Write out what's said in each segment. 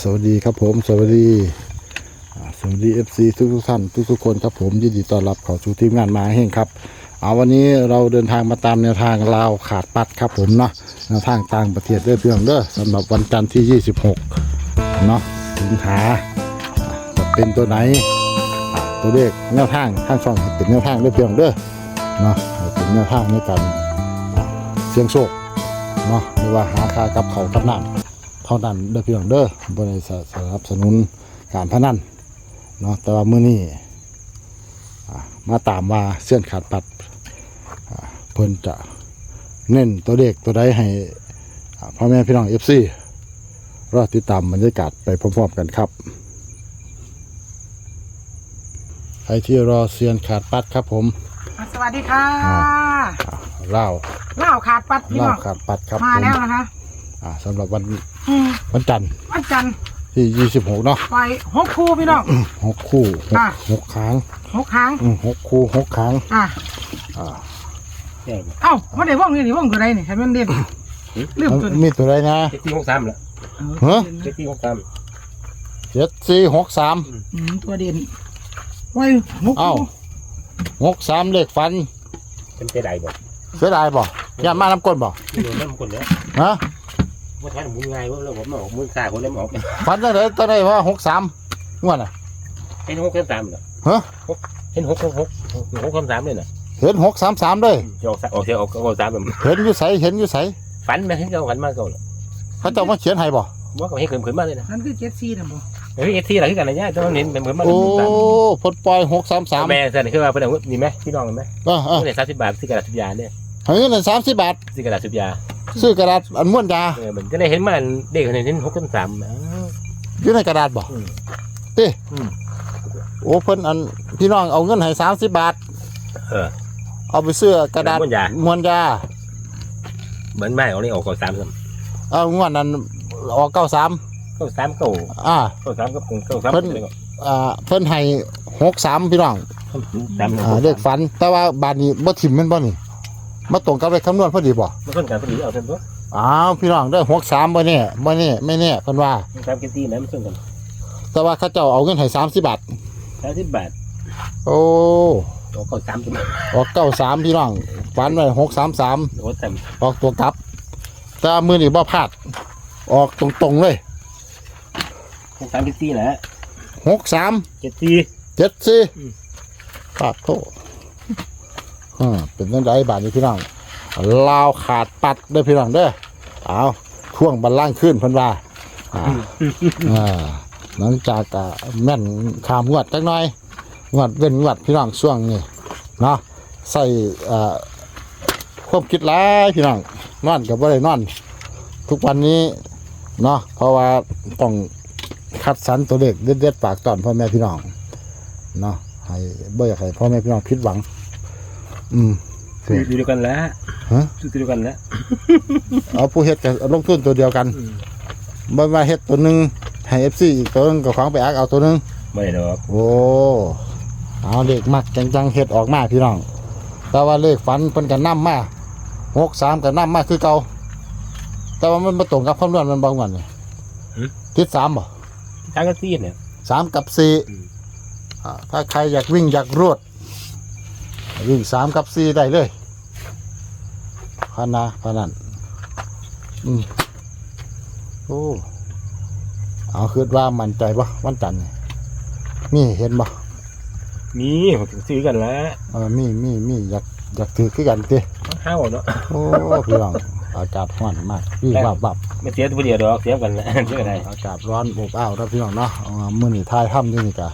สวัสดีครับผม สวัสดีสวัสดีเอฟซีทุกทุกท่านทุกทุกคนครับผมยินดีต้อนรับเข้าสู่ทีมงานมาแห่งครับเอาวันนี้เราเดินทางมาตามแนวทางลาวขาดปัดครับผมเนาะแนวทางต่างประเทศเรื่อยเพื่องเด้อสำหรับวันจันทร์ที่ 26เนาะสิงหาอ่าจะเป็นตัวไหนตัวเลขแนวทางทางช่องเป็นแนวทางเรื่อยเพื่องเด้อเนาะเป็นแนวทางในการอ่าเสี่ยงโชคเนาะไม่ว่าหาคากับเขากับน้ำ เท่านั้นเด้อพี่น้องเด้อบริษัทสนับสนุนการพนันเนาะแต่ว่ามื้อนี้อ่ามาตามว่าเส้นขาดปัดอ่าเพิ่นจะเน้นตัวเลขตัวใดให้อ่าพ่อแม่พี่น้อง FC รอติดตามบรรยากาศไปพร้อมๆกันครับใครที่รอเซียนขาดปัดครับผม สวัสดีค่ะอ่าเล่าวเล่าขาดปัดพี่เล่าน้องขาดปัดครับมาผมแล้วนะคะ อ่าสำหรับวันอืมวันจันทร์วันจันทร์ที่26เนาะไปหกคู่พี่น้อง หกคู่หกอะ หกครั้งหกครั้งอืมหกคู่หกครั้งอะอ่าเอ้าไม่ได้ว่องนี่นี่ว่องตัวใดนี่ให้มันเด่นลืมตัวมีตัวใดนะ เจ็ดสี่หกสามเหรอฮะ เจ็ดสี่หกสามเจ็ดสี่หกสามอืมตัวเด่นไว้หกเอ้าคู่หกสามเลขฟันเป็นเจไดบอกเสียดายบ่ย่ามาน้ำก้นบ่ที่โดนน้ำคนเนี้ยฮะ ว่าแทนมุนไงว่าเราผมออกมุนกาคนเล่มออกฟันตั้งแต่ตั้งแต่ว่าหกสามงวดน่ะ เห็นหกสามสามเหรอฮะเห็นหกหกหกหกสามสามเลยนะเห็นหกสามสามเลยจะออกออกเสียออกออกสามแบบเห็นอยู่ใสเห็นอยู่ใสฝันนะเห็นเขาฝันมากเก่าเลยเขาเจ้ามาเขียนให้บ่ว่าเขาให้เขินเขินมากเลยนะนั่นคือเจ็ดสี่นะบ่เฮ้ยเอทีอะไรขึ้นกันนะเนี่ยต้องเน้นเป็นเหมือนมากโอ้เพนปล่อยหกสามสามแม่เสนอขึ้นมาเป็นอะไรนี่ไหมพี่น้องเห็นไหมเออเออเงินสามสิบบาทซื้อกระดาษสุบยาเนี่ยให้เงินสามสิบบาทซื้อกระดาษสุบยา ซื้อกระดาษอันม้วนยาเออเหมือนก็เลยเห็นมันเด็กคนนี้เห็นหกสามสามอยู่ในกระดาษบ่อืมติอืมโอ้เพิ่นอันพี่น้องเอาเงินให้สามสิบบาท เออ เอาไปซื้อกระดาษม้วนยาม้วนยาเหมือนแม่ของนี่ออกก่อนสามสามเอางวดนั้นออกเก้าสามเก้าสามเก้าอ่าเก้าสามก็เก้าสามเพิ่นอ่าเพิ่นให้หกสามพี่น้องสามอ่าเลขฝัน แต่ว่าบาทนี้บ่ถิ่มแมันบ่นี่ มาตรงกับเลขคำนวณพอดีบ่มันต้นการผลิตเอาเส้นตัวอ้าวพี่น้องได้หกสามบ่เนี่ยบ่เนี่ยไม่แน่เพิ่นว่าสามกิตีนะมันต้นกันแต่ว่าเขาเจ้าเอาเงินให้สามสิบบาทสามสิบบาทโอ้โอ้ก็สามสิบออกเก้าสามพี่น้องฝันไว้หกสามสามโอ้แต่ออกตัวกลับ แต่ว่ามือนี่บ่พลาด ออกตรงๆเลยสามกิตีนะหกสามเจ็ดตี เจ็ดสี่อืม ปากโต อืมเป็นจังไดบาทนี้พี่น้องลาวขาดปัดเด้พี่น้องเด้อเอาท่วงบันล่างขึ้นพิ่นว่าอ่าอ่าหลังจากอะแม่นขามงวดจักหน่อยงวดเว้นงวดพี่น้องช่วงนี้เนาะใส่อ่าความคิดหลายพี่น้องนอนกับบ่ได้นอน ทุกวันนี้เนาะเพราะว่าต้องคัดสรรตัวเลขเด็ดๆปากตอนพ่อแม่พี่น้องเนาะให้บ่อยากให้พ่อแม่พี่น้องผิดหวัง อืมอยู่เดียวกันแล้วฮะอยู่เดียวกันแล้วเอาผู้เฮ็ดกับลงทุนตัวเดียวกันบ่มาเฮ็ดตัวหนึงให้ FC อีกตัวหนึงก็ของไปอักเอาตัวหนึง ไม่ดอกโอ้ เอาเลขมักจังจังๆเฮ็ดออกมาพี่น้อง แต่ว่าเลขฝันเพิ่นกันนำมาหกสามกันนำมาคือเก่า แต่ว่ามันมาตรงกับคำนวณมันบางวันนี่ทิศสามบ่สามกิตีเนี่ย สามกับสี่อืมอ่าถ้าใครอยากวิ่งอยากรวด วิ่งสามกับสี่ได้เลยพานาพานันอืมโอ้เอาคิดว่ามั่นใจปะวันจันทร์นี่มีเห็นปะมีผมถึงซื้อกันแล้วเออมีมีมีอยากอยากถือคือกันติห้าวเนาะโอ้พี่น้องอากาศร้อนมากพี่บับบับไม่เสียตัวเดียวดอกเสียกันแล้วเสียกันได้อากาศร้อนอบอ้าวนะพี่น้องเนาะเอามามื้อนี้ทายถ้ำนี่นี่กะ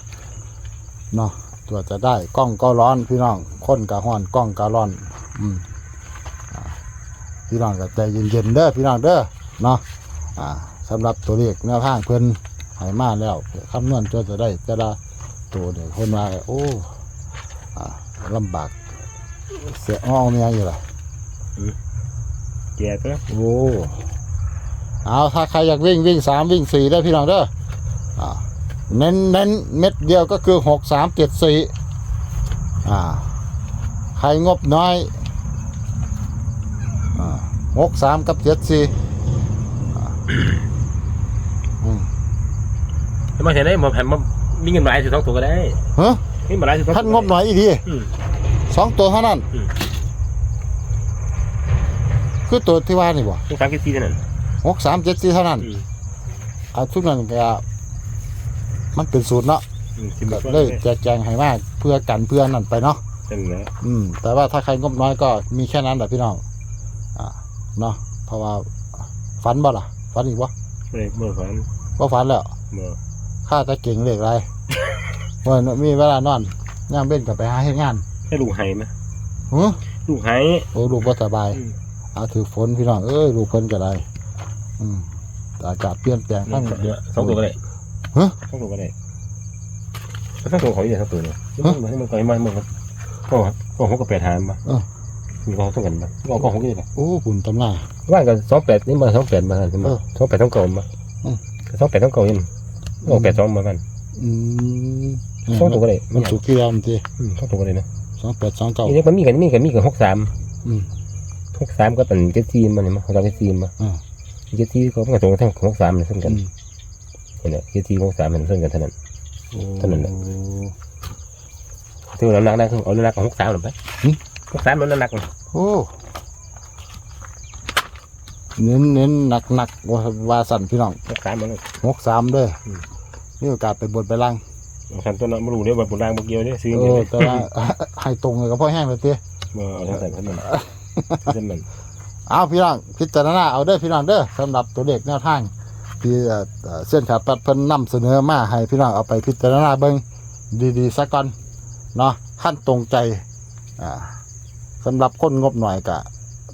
เนาะ ตัวจะได้กล้องก็ร้อนพี่น้องคนก็ร้อนกล้องก็ร้อน อืมอ่าพี่น้องก็ใจเย็นๆเด้อพี่น้องเด้อเนาะอ่าสำหรับตัวเลขแนวทางเพิ่นใหายมาแล้วคำนวณจะจะได้จะได้ตัวเด็กคนมาโอ้อ่าลำบากเสียอ้อเมียอยู่ล่ะเกียร์ก็โอ้เอาถ้าใครอยากวิ่งวิ่งสามวิ่งสี่ได้พี่น้องเด้ออ่า เน้นเน้นเม็ดเดียวก็คือหกสามเจ็ดสี่อ่าใครงบน้อยอ่าหกสามกับเจ็ดสี่อ่าอืมมาเห็นได้มาแผ่นมามีเงินหลายสิสองตัวก็ได้ฮะมีมาหลายสิสองตัวท่านงบหน่อยอีทีอืมสองตัวเท่านั้นอืมคือตัวที่ว่านี่บ่ต้องสามกิโลเท่านั้นหกสามเจ็ดสี่เท่านั้นอืมอ่าทุกนั้นก็ มันเป็นสูตรเนาะอืมสิบก็กว่าเลยแจกแจงให้มากเพื่อกันเพื่อนั่นไปเนาะนั่นแหละอืม แต่ว่าถ้าใครงบน้อยก็มีแค่นั้นแหละพี่น้องอ่าเนาะเพราะว่าฝันบ่ล่ะฝันอีกบ่ไม่เมื่อฝันว่าฝันแล้วเมื่อข้าจะเก่งเลขไรว่ามีเวลานอนย่างเบ้นกับไปหาให้งานให้ลูกไห้ไหมหือลูกไห้โอ้ลูกบ่สบายอืมอาถือฝนพี่น้องเอ้ยลูกเพิ่นก็ได้อืมแต่อากาศเปลี่ยนแปลงทั้งเดือนสองตัวก็ได้ ฮะสองตัวก็ได้สองตัวของยี่สองตัวเนี่ยมันมันก่อนมันมันก็ก็หกกับแปดหามมาเออมีก็ต้องกันมาก็ก็หกนี่แหละโอ้หุ่นตำหน้าว่างกันสองแปดนี่มาสองแปดมาใช่ไหมเออสองแปดสองเก่ามาอืม สองแปดสองเก่ายังสองแปดสองมากันอืมสองตัวก็ได้มันสุกี้ยามทีอืมสองตัวก็ได้นะสองแปดสองเก้า อีนี้มันมีกันมีกันมีกันหกสามอืมหกสามก็เป็นเจ็ดซีมันเนี่ยมั้งหกสามเจ็ดซีมาอ่า เจ็ดซีก็มันก็ตรงกันทั้งหกสามเนี่ยเส้นกัน อืมเห็ นไหมเจ็ดซีหกสามมันเส้นกันเท่านั้นโอ้เท่านั้นแหละ ที่เราหนักนักเอาหนักของหกสามหรือไปหึหกสามมันหนักโอ้เน้นเน้นหนักหนักว่าว่าสั่นพี่น้องหกสามมันหกสามเด้ออมมีโอกาสไปบนไปล่างหกสามตัวนั้นไม่รู้เนี่ยว่าโบราณโบเกียวเนี่ยซื้อเอเงี้อยแต่ว่า ให้ตรงเลยกับพ่อแห้งเลยเตี้ยมาเอาทั้งแต่ทั้งนั้นทั้งนั้นเอาพี่น้องพิจารณาเอาเด้อพี่น้องเด้อสำหรับตัวเด็กแนวทาง ที่เส้นขาดปัดเพิ่นนำเสนอมาให้พี่น้องเอาไปพิจารณาเบิ่งดีๆสักก่อนเนาะขั้นตรงใจอ่าสำหรับคนงบหน่อยกะ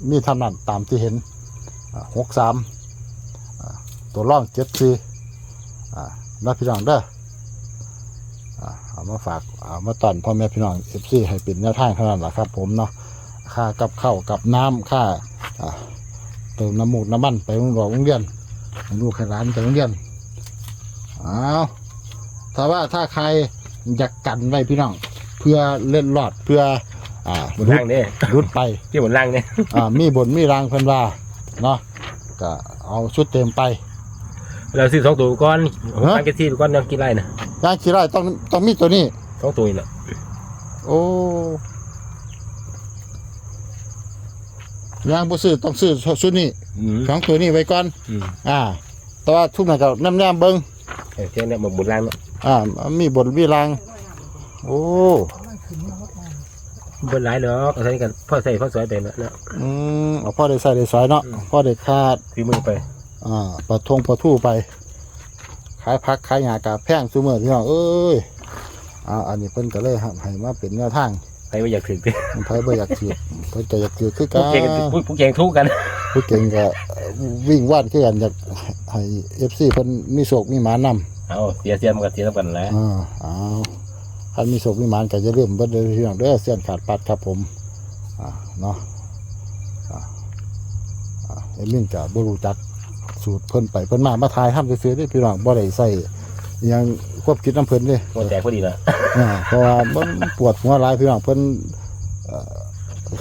มีเท่านั้นตามที่เห็นหกสามตัวร่องเจ็ดสี่อ่าแล้วพี่น้องเด้อเอามาฝากเอามาตอนพ่อแม่พี่น้องเอฟซีให้เป็นแนวทางเท่านั้นแหละครับ ผมเนาะค่ากับข้าวกับน้ำค่าเติมน้ำมูกน้ำมันไปโรงเรียน โรงเรียนให้ลูกให้ร้านไปโรงเรียนเอาถ้าว่าถ้าใครอยากกันไว้พี่น้อง เพื่อเล่นรอดเพื่อ อ่าบนล่างเนี่ยรุดไปที่บนล่างเนี่ยอ่ามีบนมีรางเพิ่นว่าเนาะก็เอาชุดเต็มไป เราซื้อสองตัวก้อนหกสามเจ็ดซีก้อนยังกี่ไรนะย่างขี้ไร่ต้องต้องมีตัวนี้สองตัวนี่แหละโอ้ ย่างบ่ซื้อต้องซื้อชุดนี้อืม สองตัวนี้ไว้ก่อนอืม อ่า แต่ว่าทุกนั้นก็แนมๆเบิ่งเออเจ้าเนี่ยบนล่างเนาะอ่า มีบทวิรังโอ้บนหลายดอกเอาใส่กันพ่อใส่พ่อสวยเป็นแล้วเนาะอืมเอาพ่อได้ใส่ได้สอยเนาะอืมพ่อได้คาดซื้อมือไปอ่าปลาทงปลาทู่ไป ขายพักขายหยากาแพงซุมื้อพี่น้องเอ้ยอ่าอันนี้เพิ่นก็เลยให้มาเป็นแนวทาง ใครไม่อยากถึงมันไผบ่อยากถือเพิ่นก็อยากถือคือกัผู้นเก่งผู้ผู้เก่งทุกกันผู้เก่งก็วิ่งว่านคือกันอยากให้ FC เพิ่นมีโชคมีหมานำ เอาเสียเสียมันก็เสียแล้วกันแหล้ว อ่าเอาคันมีโศกมีหมานก็จะเริ่าลืมเบิดเลยพี่น้องเด้อเส้นขาดปัดครับผม อ่า เนาะอ่าอ่าเอ็มมินกับบรู้จักสูตรเพิ่นไปเพิ่นมา มาทายห้ามซื้อๆเด้อพี่น้องบ่ได้ใส่อิหยังควบคิดน้ำเพิ่นเด้มันแจกพอดีละ อ่าเพราะว่ามันปวดหัวหลายพี่น้องเพิ่นเอ่อ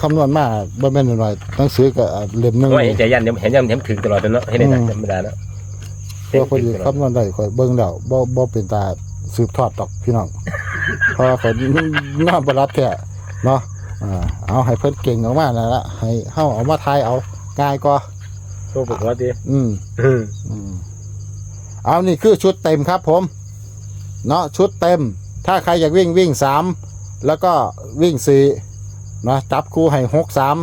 คำนวณมาบ่แม่นน้อยๆหนังสือก็เล่มหนึงเพราะว่าเห็นใจยันเดี๋ยวเห็นยันเห็นถึงตลอดเนาะเห็นได้ธรรมดาเนาะเพราะพอดีคำนวณได้ข่อยเบิ่งแล้วบ่บ่เป็นตาสืบทอดดอกพี่น้องเพราะว่าข่อยนอนบ่รับแท้เนาะอ่าเอาให้เพิ่นเก่งออกมานั่นละให้เฮาเอามาทายเอาง่ายกว่าโชคปกติอืม อืม อืมเอานี่คือชุดเต็มครับผม เนาะชุดเต็ม ถ้าใครอยากวิ่งวิ่งสามแล้วก็วิ่งสี่เนาะจับคู่ให้หกสาม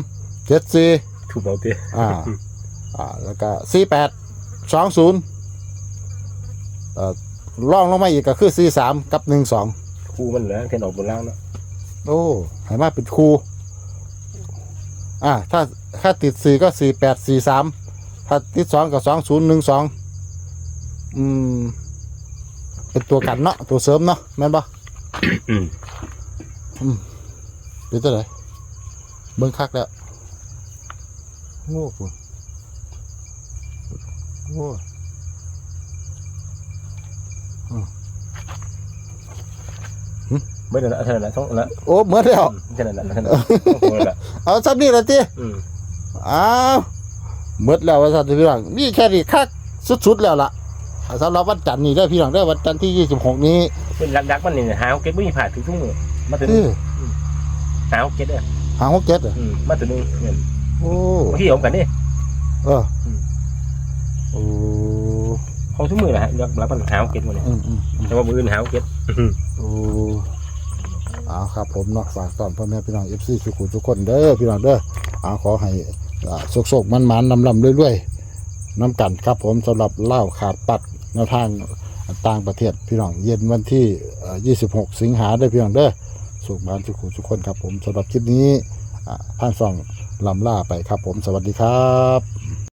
เจ็ดสี่ถูกปกติอ่าอ่าแล้วก็สี่แปดสองศูนย์เอ่อล่องลงมาอีกก็คือสี่สามกับหนึ่งสองคู่มันเหลือแค่ออกบนล่างเนาะโอ้ให้มาเป็นครูอ่าถ้าถ้าติดสี่ก็สี่แปดสี่สามถ้าติดสองก็สองศูนย์หนึ่งสองอืม เป็นตัวกันเนาะตัวเสริมเนาะแม่นปะอืมเป็นตัวไหนเบิ้งคักแล้วโง่ปุ่นโง่ไม่ได้ละเท่านั้นละต้องละโอ้เหมือนแล้วเท่านั้นละเท่านั้นละละเอาสักนี่ละทีอืมอ้าวหมดแล้วว่าสัตว์พี่หลังนี่แค่นี้คักสุดๆแล้วล่ะ สำหรับวันจันทร์นี่เด้อพี่น้องเด้อวันจันทร์ที่ยี่สิบหกนี้เป็นรักรักมันนี่หาเก็ตไม่มีผ่านถึงทุ่งมือมาถึงที่หาเก็ตเด้อหางหกเจ็ดเหรออืมมาถึงนึงเนี่ยโอ้บางทีผมกันนี่เอออมโอ้เขาทุ่งมือนะฮะรักรักมันหาเก็ตมันเนี่ยอืมอืมอืม แต่ว่ามืออื่นหาเก็ตโอ้เอาครับผมเนาะฝากตอนพ่อแม่พี่น้องเอฟซีทุกคนทุกคนเด้อพี่น้องเด้อเอาขอให้โศกๆมันๆนำลำเรื่อยๆน้ำกันครับผมสำหรับเหล้าขาดปัด แนวทางต่างประเทศพี่น้องเย็นวันที่ 26 สิงหาได้พี่น้องเด้อสุขบานสุขุทุกคนครับผมสำหรับคลิปนี้อ่าทางสองลำล่าไปครับผมสวัสดีครับ